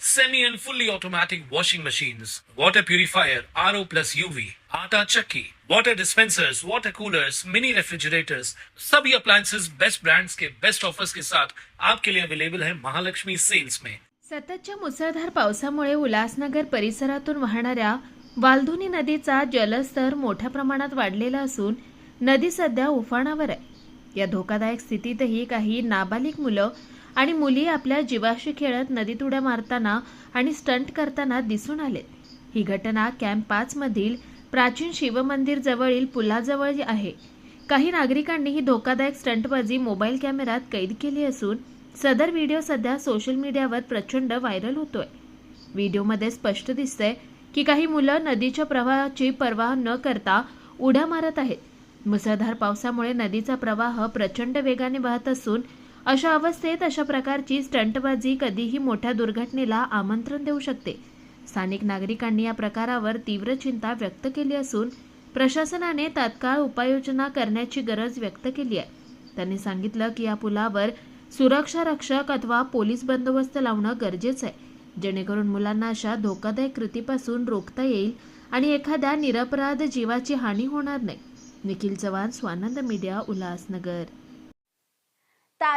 semi and fully automatic washing machines, water purifier, RO plus UV, आटा चक्की, water dispensers, water coolers, mini refrigerators, सभी appliances best brands के best offers के साथ आपके लिए अवेलेबल है महालक्ष्मी सेल्स में सततच्या मुसळधार पावसामुळे उल्हासनगर परिसरातून वाहणाऱ्या वालधुनी नदीचा जलस्तर मोठ्या प्रमाणात वाढलेला असून नदी सध्या उफाणावर आहे. या धोकादायक स्थितीतही काही नाबालिक मुलं आणि मुली आपल्या जीवाशी खेळत नदीत उड्या मारताना आणि स्टंट करताना दिसून आलेत. ही घटना कॅम्प पाचमधील प्राचीन शिवमंदिर जवळील पुलाजवळ आहे. काही नागरिकांनी ही धोकादायक स्टंटबाजी मोबाईल कॅमेऱ्यात कैद केली असून सदर व्हिडिओ सध्या सोशल मीडियावर प्रचंड व्हायरल होतोय. व्हिडिओमध्ये स्पष्ट दिसतंय की काही मुलं नदीच्या प्रवाहाची पर्वा न करता उड्या मारत आहेत. मुसळधार पावसामुळे नदीचा प्रवाह प्रचंड वेगाने वाहत असून अशा अवस्थेत अशा प्रकारची स्टंटबाजी कधीही मोठ्या दुर्घटनेला आमंत्रण देऊ शकते. स्थानिक नागरिकांनी या प्रकारावर तीव्र चिंता व्यक्त केली असून प्रशासनाने तात्काळ उपाययोजना करण्याची गरज व्यक्त केली आहे. त्यांनी सांगितलं की या पुलावर सुरक्षा रक्षक अथवा पोलीस बंदोबस्त लावणं गरजेचं आहे. जेणेकरून मुलांना अशा धोकादायक कृतीपासून रोखता येईल आणि एखाद्या निरपराध जीवाची हानी होणार नाही. निखिल चव्हाण स्वानंद मीडिया उल्हासनगर.